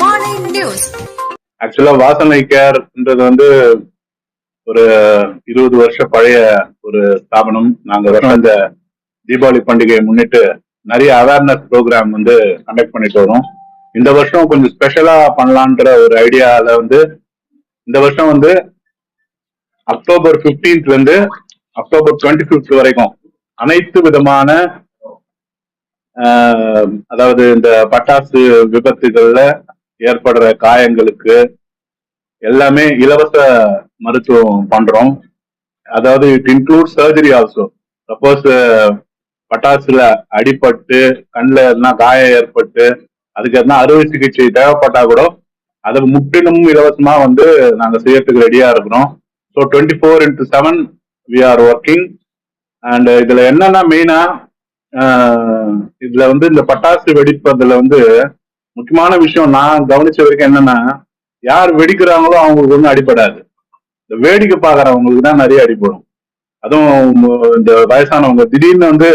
மாலை நியூஸ். ஆக்சுவலா வாசனை கேர்ன்றது வந்து ஒரு இருபது வருஷம் பழைய ஒரு ஸ்தாபனம். நாங்க வருஷம் இந்த தீபாவளி பண்டிகையை முன்னிட்டு நிறைய அவேர்னஸ் ப்ரோக்ராம் வந்து கண்டக்ட் பண்ணிட்டு வரோம். இந்த வருஷம் கொஞ்சம் ஸ்பெஷலா பண்ணலான்ற ஒரு ஐடியால வந்து இந்த வருஷம் வந்து அக்டோபர் பிப்டீன்த்ல இருந்து அக்டோபர் டுவெண்ட்டி ஃபிஃப்த் வரைக்கும் அனைத்து விதமான அதாவது இந்த பட்டாசு விபத்துகள்ல ஏற்படுற காயங்களுக்கு எல்லாமே இலவச மருத்துவம் பண்றோம். அதாவது it include surgery also suppose பட்டாசுல அடிபட்டு கண்ணில் எதுனா காயம் ஏற்பட்டு அதுக்கு எதுனா அறுவை சிகிச்சை தேவைப்பட்டா கூட அதை முற்றிலும் இலவசமா வந்து நாங்க செய்யறதுக்கு ரெடியா இருக்கிறோம். So twenty four into seven we are working and இதுல என்னன்னா மெயினா இதுல வந்து இந்த பட்டாசு வெடிப்பதுல வந்து முக்கியமான விஷயம் நான் கவனிச்ச வரைக்கும் என்னன்னா யார் வெடிக்கிறாங்களோ அவங்களுக்கு ஒன்றும் அடிபடாது. இந்த வேடிக்கை பார்க்குறவங்களுக்கு தான் நிறைய அடிபடும். அதுவும் இந்த வயசானவங்க திடீர்னு வந்து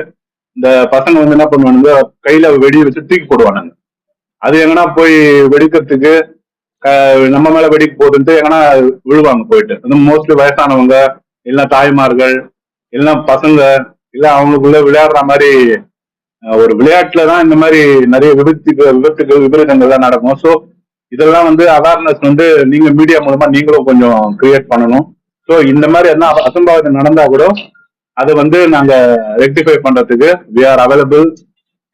இந்த பசங்க வந்து என்ன பண்ணுவானுங்க கையில வெடி வச்சு தூக்கி போடுவானுங்க. அது எங்கன்னா போய் வெடிக்கிறதுக்கு நம்ம மேல வெடிக்க போகுதுன்ட்டு எங்கன்னா விழுவாங்க போயிட்டு. அது மோஸ்ட்லி வயசானவங்க இல்லைன்னா தாய்மார்கள் இல்லைன்னா பசங்க இல்ல அவங்களுக்குள்ள விளையாடுற மாதிரி ஒரு விளையாட்டுல தான் இந்த மாதிரி நிறைய விபத்துகள் விபத்துகள் விபரீதங்கள்லாம் நடக்கும். ஸோ இதெல்லாம் வந்து அவேர்னஸ் வந்து நீங்க மீடியா மூலமா நீங்களும் கொஞ்சம் கிரியேட் பண்ணணும். ஸோ இந்த மாதிரி என்ன அசம்பாவிதம் நடந்தா கூட அதை வந்து நாங்க ரெக்டிஃபை பண்றதுக்கு we are available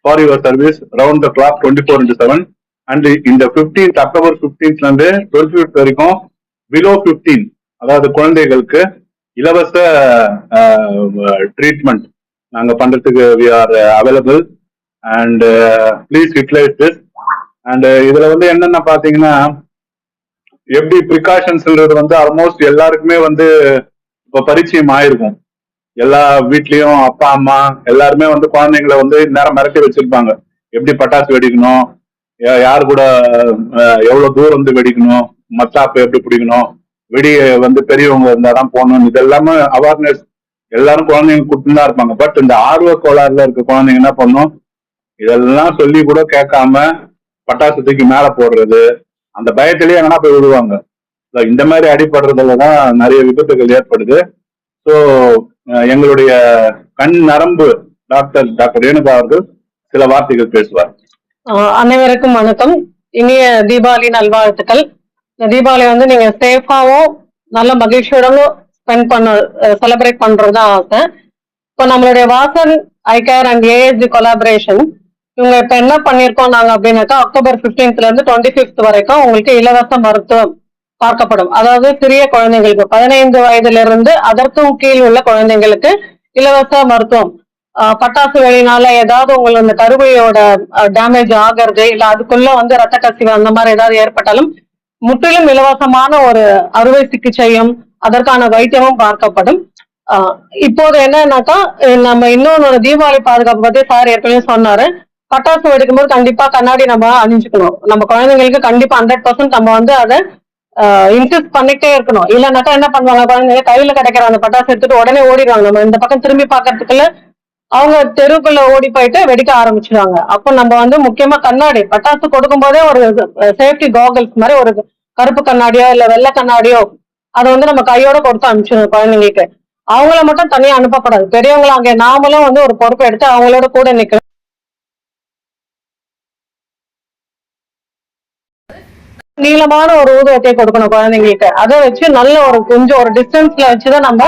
for your service round the clock twenty four into seven and இந்த பிப்டீன்த் அக்டோபர் பிப்டீன்த்ல இருந்து டுவெல் ஃபிஃப்த் வரைக்கும் பிலோ பிப்டீன் அதாவது குழந்தைகளுக்கு இலவச ட்ரீட்மெண்ட் நாங்க பண்றதுக்கு we are available and please utilise this and இதுல வந்து என்னென்ன பாத்தீங்கன்னா எப்படி ப்ரிகாஷன்ஸ்ன்றது வந்து ஆல்மோஸ்ட் எல்லாருக்குமே வந்து இப்போ பரிச்சயம் ஆயிருக்கும். எல்லா வீட்லயும் அப்பா அம்மா எல்லாருமே வந்து குழந்தைங்களை வந்து நேரம் மிரட்டி வச்சிருப்பாங்க. எப்படி பட்டாசு வெடிக்கணும்? யார் கூட எவ்வளவு தூரம் வந்து வெடிக்கணும்? மத்தாப்பு எப்படி பிடிக்கணும்? வெடி வந்து பெரியவங்க இருந்தாதான் போகணும் இது எல்லாமே அவேர்னஸ் எல்லாரும் குழந்தைங்க கொடுத்துன்னு தான் இருப்பாங்க. பட் இந்த ஆர்வ கோளாறுல இருக்க குழந்தைங்க என்ன பண்ணும்? இதெல்லாம் சொல்லி கூட கேட்காம பட்டாசு தூக்கி மேல போடுறது அந்த பயத்திலேயே எங்கன்னா போய் விடுவாங்க இந்த மாதிரி அடிபடுறதுல தான் நிறைய விபத்துகள் ஏற்படுது. ஸோ எங்களுடைய கண் நரம்பு டாக்டர் டாக்டர் ரேணுகா அவர்கள் சில வார்த்தைகள் பேசுவார். அனைவருக்கும் வணக்கம். இனிய தீபாவளி நல்வாழ்த்துக்கள். இந்த தீபாவளி வந்து நீங்க சேஃபாவும் நல்ல மகிழ்ச்சியோடவும் ஸ்பெண்ட் பண்ண செலிப்ரேட் பண்றது தான் ஆசை. இப்போ நம்மளுடைய Vasan eye care and ASD collaboration இவங்க இப்ப என்ன பண்ணிருக்கோம் நாங்க அப்படின்னாக்கா அக்டோபர் 15th இருந்து டுவெண்ட்டி ஃபிஃப்த் வரைக்கும் உங்களுக்கு இலவச மருத்துவம் பார்க்கப்படும். அதாவது சிறிய குழந்தைங்களுக்கு பதினைந்து வயதிலிருந்து அதற்கும் கீழ் உள்ள குழந்தைங்களுக்கு இலவச மருத்துவம். பட்டாசு வெளியினால ஏதாவது உங்களுக்கு அந்த கருவையோட டேமேஜ் ஆகிறது இல்ல அதுக்குள்ள வந்து ரத்த கசிவு அந்த மாதிரி ஏதாவது ஏற்பட்டாலும் முற்றிலும் இலவசமான ஒரு அறுவை சிகிச்சையும் அதற்கான வைத்தியமும் பார்க்கப்படும். ஆஹ் இப்போது என்னன்னாக்கா நம்ம இன்னொன்னு தீபாவளி பாதுகாப்பு பத்தி சார் ஏற்கனவே சொன்னாரு. பட்டாசு வெடிக்கும்போது கண்டிப்பா கண்ணாடி நம்ம அணிஞ்சுக்கணும். நம்ம குழந்தைங்களுக்கு கண்டிப்பா ஹண்ட்ரட் பர்சன்ட் நம்ம வந்து அதை இன்க்ரீஸ் பண்ணிட்டே இருக்கணும். இல்லைனாக்கா என்ன பண்ணுவாங்க குழந்தைங்க? கையில கிடைக்கிற அந்த பட்டாசு எடுத்துட்டு உடனே ஓடிடுவாங்க. நம்ம இந்த பக்கம் திரும்பி பார்க்கறதுக்குள்ள அவங்க தெருவுக்குள்ள ஓடி போயிட்டு வெடிக்க ஆரம்பிச்சிடுவாங்க அப்போ நம்ம வந்து முக்கியமா கண்ணாடி பட்டாசு கொடுக்கும் போதே ஒரு சேஃப்டி காகல்ஸ் மாதிரி ஒரு கருப்பு கண்ணாடியோ இல்ல வெள்ளை கண்ணாடியோ அதை வந்து நம்ம கையோட கொடுத்து அனுப்பிச்சிடணும் குழந்தைங்களுக்கு. அவங்கள மட்டும் தனியா அனுப்பக்கூடாது. பெரியவங்கள அங்க நாமளும் வந்து ஒரு பொறுப்பு எடுத்து அவங்களோட கூட நிக்கணும். நீளமான ஒரு ஊதுவத்தை கொடுக்கணும் குழந்தைங்களுக்கு. அதை வச்சு நல்ல ஒரு கொஞ்சம் ஒரு டிஸ்டன்ஸ்ல வச்சுதான் நம்ம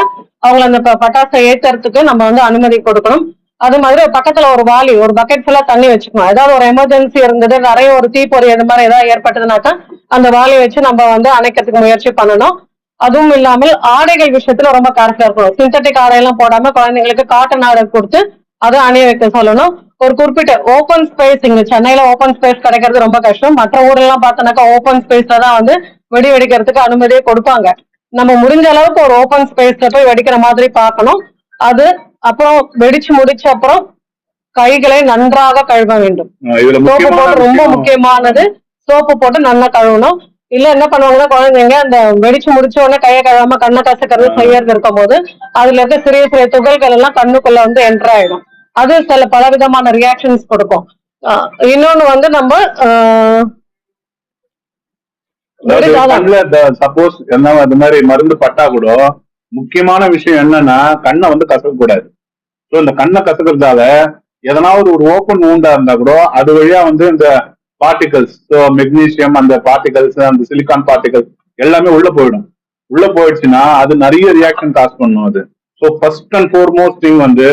அவங்கள அந்த பட்டாசை ஏத்துறதுக்கு நம்ம வந்து அனுமதி கொடுக்கணும். அது மாதிரி ஒரு பக்கத்துல ஒரு வாளி ஒரு பக்கெட் ஃபுல்லா தண்ணி வச்சுக்கணும். ஏதாவது ஒரு எமர்ஜென்சி இருந்தது நிறைய ஒரு தீப்பொறி அது மாதிரி ஏதாவது ஏற்பட்டதுனாக்கா அந்த வாளியை வச்சு நம்ம வந்து அணைக்கிறதுக்கு முயற்சி பண்ணணும். அதுவும் இல்லாமல் ஆடைகள் விஷயத்துல ரொம்ப கேர்ஃபுல்லா இருக்கணும். சிந்தட்டிக் ஆடையெல்லாம் போடாம குழந்தைங்களுக்கு காட்டன் ஆடை கொடுத்து அதை அணிய வைக்க சொல்லணும். ஒரு குறிப்பிட்ட ஓப்பன் ஸ்பேஸ் இங்க சென்னையில ஓப்பன் ஸ்பேஸ் கிடைக்கிறது ரொம்ப கஷ்டம். மற்ற ஊர்லாம் பார்த்தோன்னாக்கா ஓப்பன் ஸ்பேஸ்ல தான் வந்து வெடி வெடிக்கிறதுக்கு அனுமதியை கொடுப்பாங்க. நம்ம முடிஞ்ச அளவுக்கு ஒரு ஓப்பன் ஸ்பேஸ்ல போய் வெடிக்கிற மாதிரி பார்க்கணும். அது அப்புறம் வெடிச்சு முடிச்ச அப்புறம் கைகளை நன்றாக கழுவ வேண்டும். சோப்பு போட்டு ரொம்ப முக்கியமானது சோப்பு போட்டு நல்லா கழுவணும். இல்ல என்ன பண்ணுவாங்கன்னா குழந்தைங்க அந்த வெடிச்சு முடிச்ச உடனே கையை கழுவாம கண்ணை கசக்கிறது செய்யறது இருக்கும் போது அதுல இருக்க சிறிய சிறிய துகள்கள் எல்லாம் கண்ணுக்குள்ள வந்து என்டர் ஆயிடும். அது சில பலவிதமான ரியாக்ஷன்ஸ் கொடுக்கும். ஆஹ் இன்னொன்னு வந்து நம்ம சப்போஸ் என்ன இந்த மாதிரி மருந்து பட்டா கூட முக்கியமான விஷயம் என்னன்னா கண்ணை வந்து கசக்க கூடாது. ஸோ இந்த கண்ணை கசக்கிறதால எதனாவது ஒரு ஓப்பன் ஊண்டா இருந்தா கூட அது வழியா வந்து இந்த பார்ட்டிகல்ஸ் ஸோ மெக்னீசியம் அந்த பார்ட்டிகல்ஸ் அந்த சிலிக்கான் பார்ட்டிகல்ஸ் எல்லாமே உள்ள போயிடும். உள்ள போயிடுச்சுன்னா அது நிறைய ரியாக்ஷன் காஸ் பண்ணும் அது. So first and foremost thing வந்து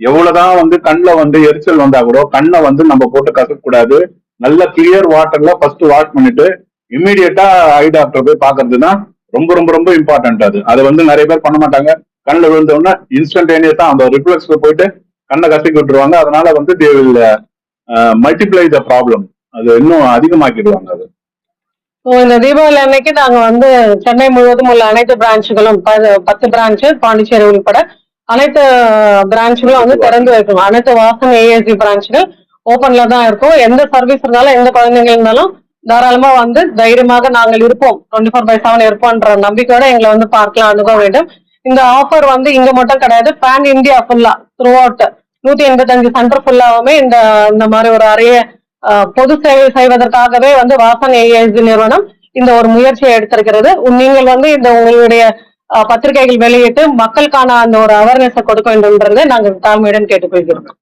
எவ்வளவுதான் வந்து கண்ணில் வந்து எரிச்சல் வந்தா கூட கண்ணை வந்து நம்ம போட்டு கசக்க கூடாது. நல்ல கிளியர் வாட்டர்ல ஃபர்ஸ்ட் வாஷ் பண்ணிட்டு இம்மிடியட்டா ஐ டாக்டர் போய் பாக்குறது தான் ரொம்ப ரொம்ப ரொம்ப இம்பார்ட்டன்ட் அது. அதை வந்து நிறைய பேர் பண்ண மாட்டாங்க. கண்ணில் விழுந்த உடனே இன்ஸ்டன்டேனியஸா அந்த ரிஃப்ளெக்ஸ்ல போயிட்டு கண்ணை கசக்கி விட்டுருவாங்க. அதனால வந்து they will multiply the problem அது இன்னும் அதிகமாக்கிடுவாங்க அது. இந்த தீபாவளி அன்னைக்கு நாங்க வந்து சென்னை முழுவதும் உள்ள அனைத்து பிரான்ச்சுகளும் ப- பத்து பிரான்ச்சு பாண்டிச்சேரி உள்பட அனைத்து uh, பிரான்ச்சுகளும் வந்து திறந்து வைக்கணும். அனைத்து வாசன் ஏஎஸ்சி பிரான்ச்சுகள் ஓப்பன்ல தான் இருக்கும். எந்த சர்வீஸ் இருந்தாலும் எந்த குழந்தைங்க இருந்தாலும் தாராளமா வந்து தைரியமாக நாங்கள் இருப்போம். டுவெண்ட்டி ஃபோர் பை செவன் இருப்போம்ன்ற நம்பிக்கையோட எங்களை வந்து பார்க்கலாம் அணுக வேண்டும். இந்த ஆஃபர் வந்து இங்க மட்டும் கிடையாது பேன் இந்தியா ஃபுல்லா த்ரூ அவுட் நூத்தி எண்பத்தஞ்சு சென்டர் ஃபுல்லாவுமே இந்த இந்த மாதிரி ஒரு அறைய பொது சேவை செய்வதற்காகவே வந்து வாசன் ஏஎஸ்சி நிறுவனம் இந்த ஒரு முயற்சியை எடுத்திருக்கிறது. நீங்கள் வந்து இந்த உங்களுடைய பத்திரிகைகள் வெளியிட்டு மக்களுக்கான அந்த ஒரு அவேர்னஸை கொடுக்க வேண்டும்ன்றதை நாங்கள் தாழ்மையுடன் கேட்டுக்கொள்கிறோம்.